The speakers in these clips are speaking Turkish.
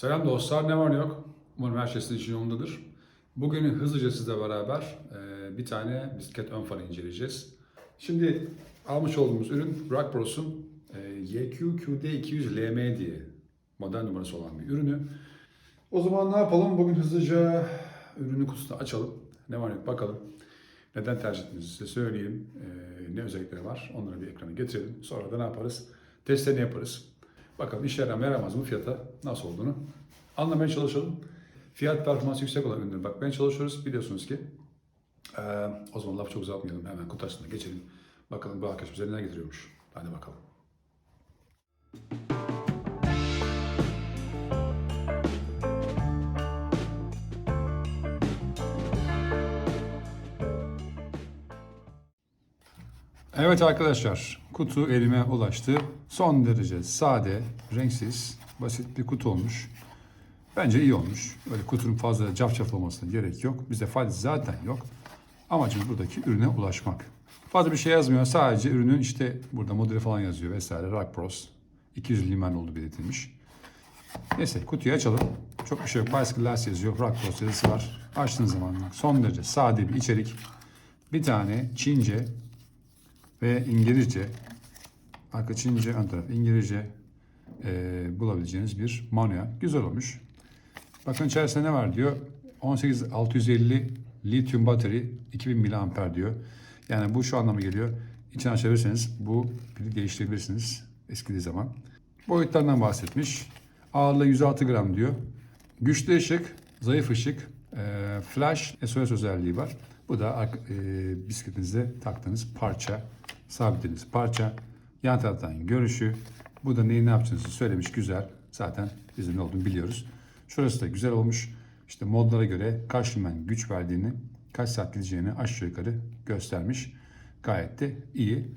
Selam dostlar, ne var ne yok? Umarım her şey sizin için yolundadır. Bugün hızlıca sizle beraber e, bir tane bisiklet ön farı inceleyeceğiz. Şimdi almış olduğumuz ürün Rock Bros'un e, YQQD200LM diye model numarası olan bir ürünü. O zaman ne yapalım? Bugün hızlıca ürünün kutusunu açalım. Ne var ne yok bakalım. Neden tercih ettiğinizi size söyleyeyim. E, ne özellikleri var onları bir ekrana getirelim. Sonra da ne yaparız? Testlerini yaparız. Bakalım işe yarar mı yaramaz mı fiyata nasıl olduğunu anlamaya çalışalım. Fiyat performansı yüksek olan ürünlere bakmaya çalışıyoruz. Biliyorsunuz ki eee, o zaman laf çok uzatmayalım. Hemen kutu açısına geçelim. Bakalım bu arkadaş bize neler getiriyormuş. Hadi bakalım. Evet arkadaşlar, kutu elime ulaştı. Son derece sade, renksiz, basit bir kutu olmuş. Bence iyi olmuş. Öyle kutunun fazla cafcaflı olmasına gerek yok. Bizde faiz zaten yok. Amacımız buradaki ürüne ulaşmak. Fazla bir şey yazmıyor. Sadece ürünün işte burada modeli falan yazıyor vesaire. Rock Bros. 200 liman olduğu belirtilmiş. Neyse kutuyu açalım. Çok bir şey yok. Bicycle Last yazıyor. Rock Bros yazısı var. Açtığınız zaman son derece sade bir içerik. Bir tane Çince ve İngilizce arka Çince ön taraf İngilizce e, bulabileceğiniz bir manuel. Güzel olmuş. Bakın içerisinde ne var diyor. 18650 lityum bateri 2000 miliamper diyor. Yani bu şu anlama geliyor. İçini açabilirseniz bu pili değiştirebilirsiniz eskidiği zaman. Boyutlarından bahsetmiş. Ağırlığı 106 gram diyor. Güçlü ışık, zayıf ışık, e, flash, SOS özelliği var. Bu da e, bisikletinizde taktığınız parça, sabitlediğiniz parça. Yan taraftan görüşü. Bu da neyi ne yapacağınızı söylemiş güzel. Zaten bizim ne olduğunu biliyoruz. Şurası da güzel olmuş. İşte modlara göre kaç lümen güç verdiğini, kaç saat gideceğini aşağı yukarı göstermiş. Gayet de iyi.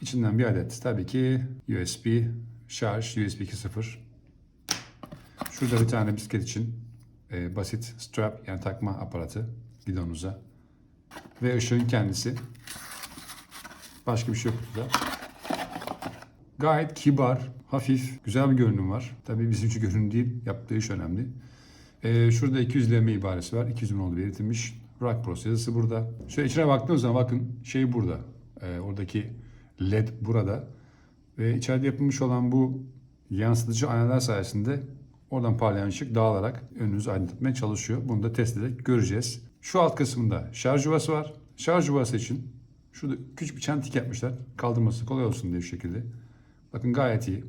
İçinden bir adet tabii ki USB şarj, USB 2.0. Şurada bir tane bisiklet için e, basit strap yani takma aparatı gidonuza. Ve ışığın kendisi. Başka bir şey yok burada. Gayet kibar, hafif, güzel bir görünüm var. Tabii bizim için görünüm değil, yaptığı iş önemli. Ee, şurada 200 lm ibaresi var. 200 bin olduğu belirtilmiş. Rock Bros yazısı burada. Şöyle içine baktığınız zaman bakın şey burada. Ee, oradaki led burada. Ve içeride yapılmış olan bu yansıtıcı aynalar sayesinde oradan parlayan ışık dağılarak önünüzü aydınlatmaya çalışıyor. Bunu da test ederek göreceğiz. Şu alt kısmında şarj yuvası var. Şarj yuvası için şurada küçük bir çentik yapmışlar. Kaldırması kolay olsun diye şu şekilde. Bakın gayet iyi.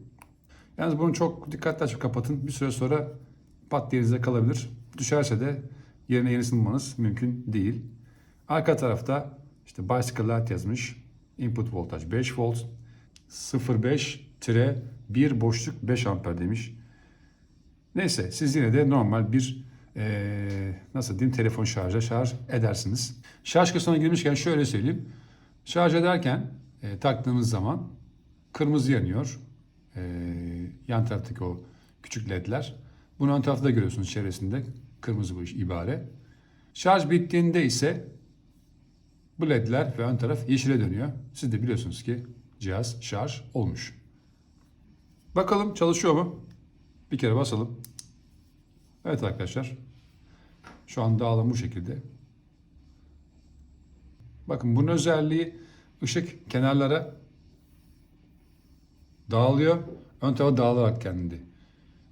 Yalnız bunu çok dikkatli açıp kapatın. Bir süre sonra pat diye elinizde kalabilir. Düşerse de yerine yenisini bulmanız mümkün değil. Arka tarafta işte Bicycle Light yazmış. Input voltaj 5 volt. 0.5 1 boşluk 5 amper demiş. Neyse siz yine de normal bir eee, nasıl diyeyim telefon şarja şarj edersiniz. Şarj kısmına girmişken şöyle söyleyeyim. Şarj ederken e, taktığınız zaman kırmızı yanıyor. E, yan taraftaki o küçük ledler. Bunu ön tarafta görüyorsunuz çevresinde. Kırmızı bu ibare. Şarj bittiğinde ise bu ledler ve ön taraf yeşile dönüyor. Siz de biliyorsunuz ki cihaz şarj olmuş. Bakalım çalışıyor mu? Bir kere basalım. Evet arkadaşlar. Şu an dağılım bu şekilde. Bakın bunun özelliği ışık kenarlara dağılıyor. Ön tarafa dağılarak kendini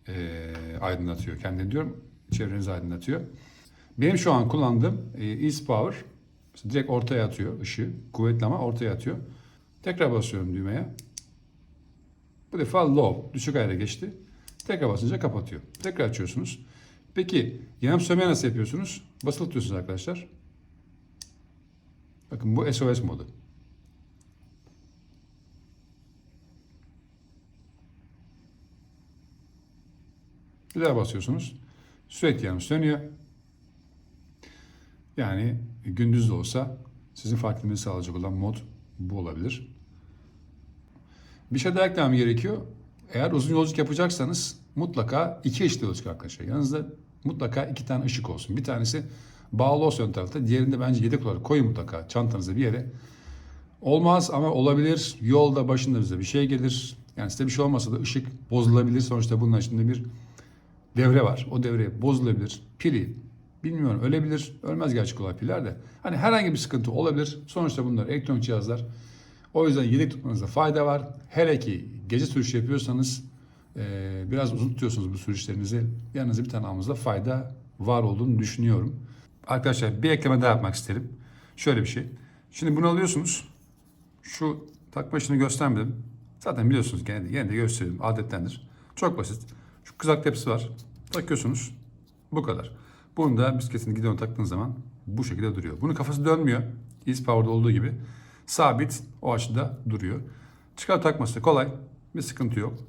eee, aydınlatıyor. Kendini diyorum çevrenizi aydınlatıyor. Benim şu an kullandığım e, Ease Power direkt ortaya atıyor ışığı. Kuvvetli ama ortaya atıyor. Tekrar basıyorum düğmeye. Bu defa low, düşük ayara geçti. Tekrar basınca kapatıyor. Tekrar açıyorsunuz. Peki yanıp sönmeyi nasıl yapıyorsunuz? Basılı tutuyorsunuz arkadaşlar. Bakın bu SOS modu. Bir daha basıyorsunuz. Sürekli yanıp sönüyor. Yani gündüz de olsa sizin fark etmenizi sağlayacak olan mod bu olabilir. Bir şey daha eklemem gerekiyor. Eğer uzun yolculuk yapacaksanız mutlaka iki ışıklı yolculuk arkadaşlar. Yanınızda mutlaka iki tane ışık olsun. Bir tanesi bağlı olsun ön tarafta. Diğerinde bence yedek olarak koyun mutlaka çantanıza bir yere. Olmaz ama olabilir. Yolda başında bize bir şey gelir. Yani size bir şey olmasa da ışık bozulabilir. Sonuçta bunun içinde bir devre var. O devre bozulabilir. Pili bilmiyorum ölebilir. Ölmez gerçi kolay piller de. Hani herhangi bir sıkıntı olabilir. Sonuçta bunlar elektronik cihazlar. O yüzden yedek tutmanızda fayda var. Hele ki gece sürüşü yapıyorsanız biraz uzun tutuyorsunuz bu sürüşlerinizi. Yanınızda bir tane almanızda fayda var olduğunu düşünüyorum. Arkadaşlar bir ekleme daha yapmak isterim. Şöyle bir şey. Şimdi bunu alıyorsunuz. Şu takma işini göstermedim. Zaten biliyorsunuz gene de, de göstereyim. Adettendir. Çok basit. Şu kızak tepsi var. Takıyorsunuz. Bu kadar. Bunu da bisikletin gidonu taktığınız zaman bu şekilde duruyor. Bunun kafası dönmüyor. Easy Power'da olduğu gibi. Sabit o açıda duruyor. Çıkar takması kolay. Bir sıkıntı yok.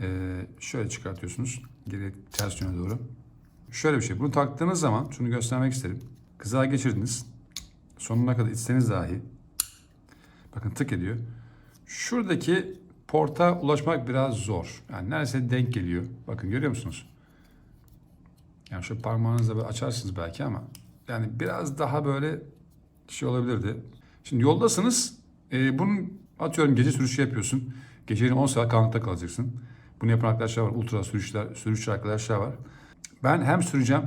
Ee, şöyle çıkartıyorsunuz. Geri ters yöne doğru. Şöyle bir şey. Bunu taktığınız zaman şunu göstermek isterim. Kızağa geçirdiniz. Sonuna kadar içseniz dahi bakın tık ediyor. Şuradaki porta ulaşmak biraz zor. Yani neredeyse denk geliyor. Bakın görüyor musunuz? Yani şu parmağınızla böyle açarsınız belki ama yani biraz daha böyle şey olabilirdi. Şimdi yoldasınız. E, bunun atıyorum gece sürüşü yapıyorsun. Gecenin 10 saat karanlıkta kalacaksın. Bunu yapan arkadaşlar var. Ultra sürüşler, sürüşçü arkadaşlar var. Ben hem süreceğim.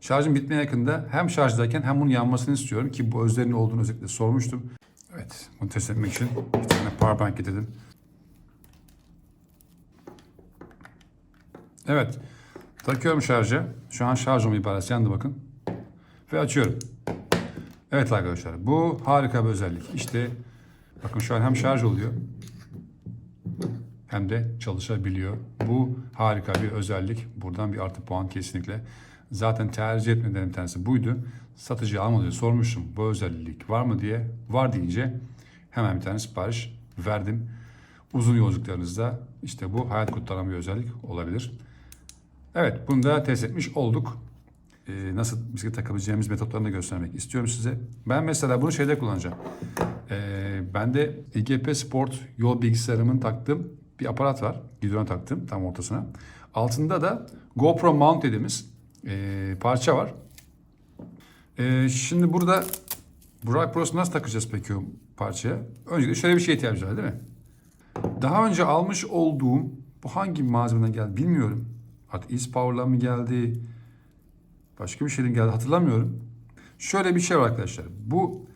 Şarjım bitmeye yakında hem şarjdayken hem bunun yanmasını istiyorum ki bu özelliğinin olduğunu özellikle sormuştum. Evet, bunu test etmek için bir tane powerbank getirdim. Evet, takıyorum şarja. Şu an şarj olma ibaresi yandı bakın. Ve açıyorum. Evet arkadaşlar, bu harika bir özellik. İşte bakın şu an hem şarj oluyor hem de çalışabiliyor. Bu harika bir özellik. Buradan bir artı puan kesinlikle. Zaten tercih etmeden bir tanesi buydu. Satıcı almadı sormuştum. Bu özellik var mı diye. Var deyince hemen bir tane sipariş verdim. Uzun yolculuklarınızda işte bu hayat kurtaran bir özellik olabilir. Evet bunu da test etmiş olduk. Ee, nasıl bisiklet takabileceğimiz metotlarını da göstermek istiyorum size. Ben mesela bunu şeyde kullanacağım. Ee, ben de IGP Sport yol bilgisayarımın taktığım bir aparat var. Gidona taktım tam ortasına. Altında da GoPro mount dediğimiz e, parça var. E, şimdi burada Burak Pro'su nasıl takacağız peki o parçaya? Öncelikle şöyle bir şeye ihtiyacımız var değil mi? Daha önce almış olduğum bu hangi malzemeden geldi bilmiyorum. Artık East Power'la mı geldi? Başka bir şeyden geldi hatırlamıyorum. Şöyle bir şey var arkadaşlar. Bu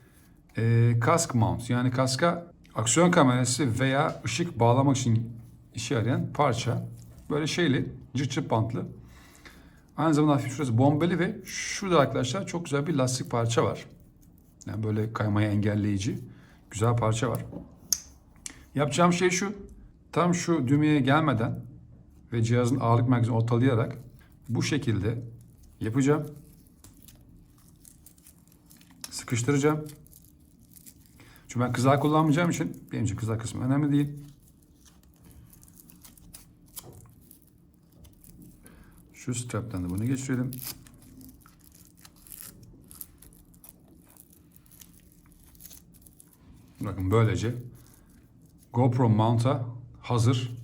e, kask mount yani kaska aksiyon kamerası veya ışık bağlamak için işe yarayan parça. Böyle şeyli, cırt cırt bantlı. Aynı zamanda hafif şurası bombeli ve şurada arkadaşlar çok güzel bir lastik parça var. Yani böyle kaymayı engelleyici. Güzel parça var. Yapacağım şey şu. Tam şu düğmeye gelmeden ve cihazın ağırlık merkezini ortalayarak bu şekilde yapacağım. Sıkıştıracağım. Çünkü ben kızar kullanmayacağım için benim için kızar kısmı önemli değil. Şu strapten de bunu geçirelim. Bakın böylece GoPro mount'a hazır.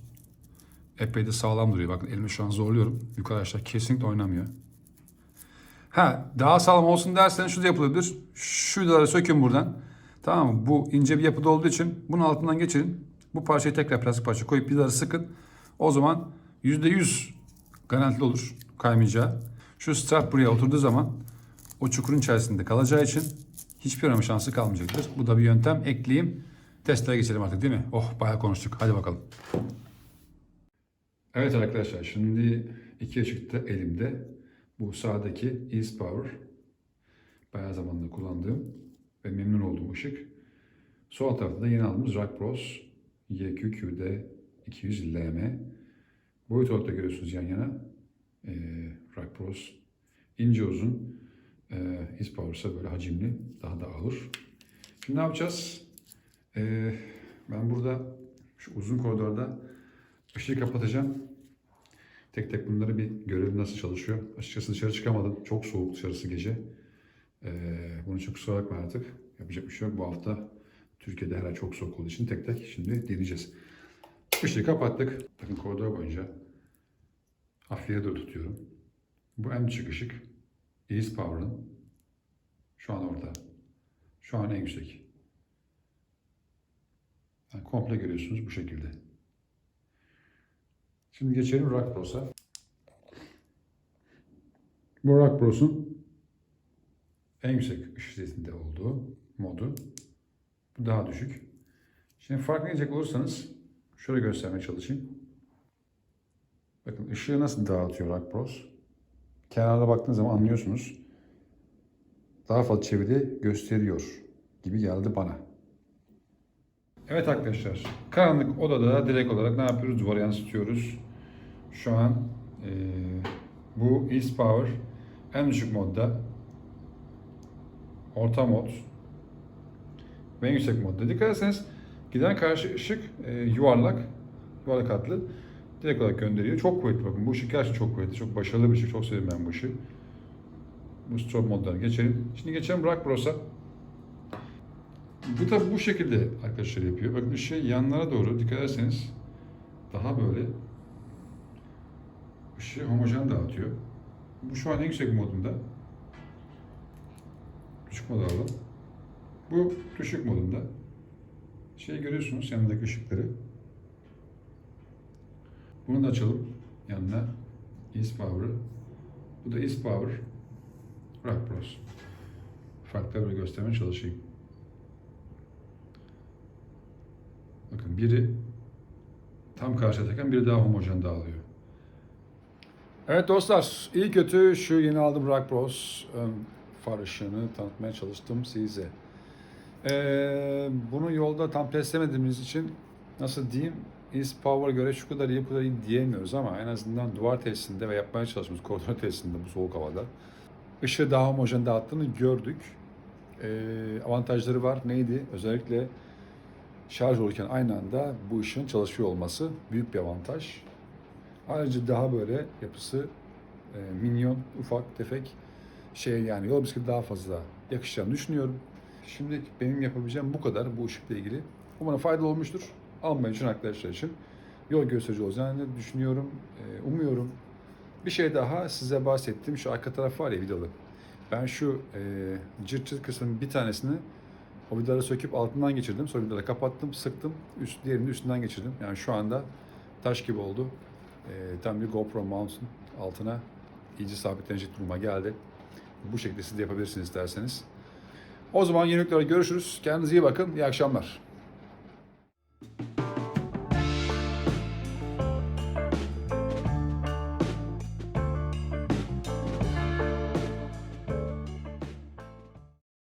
Epey de sağlam duruyor. Bakın elimi şu an zorluyorum. Yukarı aşağı kesinlikle oynamıyor. Ha daha sağlam olsun derseniz şu da yapılabilir. Şu vidaları sökün buradan. Tamam mı? Bu ince bir yapıda olduğu için bunun altından geçirin. Bu parçayı tekrar plastik parça koyup vidaları sıkın. O zaman %100 garantili olur kaymayacağı. Şu strap buraya oturduğu zaman o çukurun içerisinde kalacağı için hiçbir arama şansı kalmayacaktır. Bu da bir yöntem. Ekleyeyim. Testlere geçelim artık değil mi? Oh bayağı konuştuk. Hadi bakalım. Evet arkadaşlar şimdi iki ışıkta elimde. Bu sağdaki East Power. Bayağı zamanda kullandığım ve memnun olduğum ışık. Sol tarafta da yeni aldığımız Rock Bros YQQD 200 LM. Boyut olarak da görüyorsunuz yan yana. Ee, Rock Bros ince uzun. Ee, East Power ise böyle hacimli, daha da ağır. Şimdi ne yapacağız? Ee, ben burada şu uzun koridorda ışığı kapatacağım. Tek tek bunları bir görelim nasıl çalışıyor. Açıkçası dışarı çıkamadım. Çok soğuk dışarısı gece. Ee, bunun için kusura bakma artık. Yapacak bir şey yok. Bu hafta Türkiye'de hala çok soğuk olduğu için tek tek şimdi deneyeceğiz. Işığı kapattık. Bakın koridor boyunca hafifliğe doğru tutuyorum. Bu en düşük ışık. East Power'ın. Şu an orada. Şu an en yüksek. Yani komple görüyorsunuz bu şekilde. Şimdi geçelim Rock Pros'a. Bu Rock Bros'un en yüksek ışık setinde olduğu modu. Bu daha düşük. Şimdi fark edecek olursanız şöyle göstermeye çalışayım. Bakın ışığı nasıl dağıtıyor Rock Bros. Kenarda baktığınız zaman anlıyorsunuz. Daha fazla çevrede gösteriyor gibi geldi bana. Evet arkadaşlar, karanlık odada direkt olarak ne yapıyoruz? Duvara yansıtıyoruz. Şu an eee, bu East Power en düşük modda, orta mod ve en yüksek modda. Dikkat ederseniz giden karşı ışık eee, yuvarlak, yuvarlak hatlı direkt olarak gönderiyor. Çok kuvvetli bakın. Bu ışık gerçekten çok kuvvetli. Çok başarılı bir ışık. Çok sevdim ben bu ışığı. Bu strobe modlarına geçelim. Şimdi geçelim Rock Bros'a. Bu da bu şekilde arkadaşlar yapıyor. Bakın ışığı yanlara doğru dikkat ederseniz daha böyle ışığı homojen dağıtıyor. Bu şu an en yüksek modunda. Düşük mod alalım. Bu düşük modunda. Şey görüyorsunuz yanındaki ışıkları. Bunu da açalım. Yanına East Power'ı. Bu da East Power Rock Bros. Farkları böyle göstermeye çalışayım. Bakın biri tam karşıdayken biri daha homojen dağılıyor. Evet dostlar, iyi kötü şu yeni aldığım Rock Bros ön far ışığını tanıtmaya çalıştım size. Ee, bunu yolda tam testlemediğimiz için nasıl diyeyim East Power'a göre şu kadar iyi bu kadar iyi diyemiyoruz ama en azından duvar testinde ve yapmaya çalıştığımız koordinat testinde bu soğuk havada ışığı daha homojen dağıttığını gördük. Ee, avantajları var. Neydi? Özellikle şarj olurken aynı anda bu ışığın çalışıyor olması büyük bir avantaj. Ayrıca daha böyle yapısı e, minyon, ufak, tefek şey yani yol bisikleti daha fazla yakışacağını düşünüyorum. Şimdi benim yapabileceğim bu kadar bu ışıkla ilgili. Umarım faydalı olmuştur. Almayı için arkadaşlar için yol gösterici olacağını düşünüyorum, e, umuyorum. Bir şey daha size bahsettiğim şu arka taraf var ya vidalı. Ben şu e, cırt cırt kısmının bir tanesini o vidaları söküp altından geçirdim. Sonra vidaları kapattım, sıktım. Üst, diğerini de üstünden geçirdim. Yani şu anda taş gibi oldu. E, tam bir GoPro mount'un altına iyice sabitlenecek duruma geldi. Bu şekilde siz de yapabilirsiniz isterseniz. O zaman yeniliklerle görüşürüz. Kendinize iyi bakın. İyi akşamlar.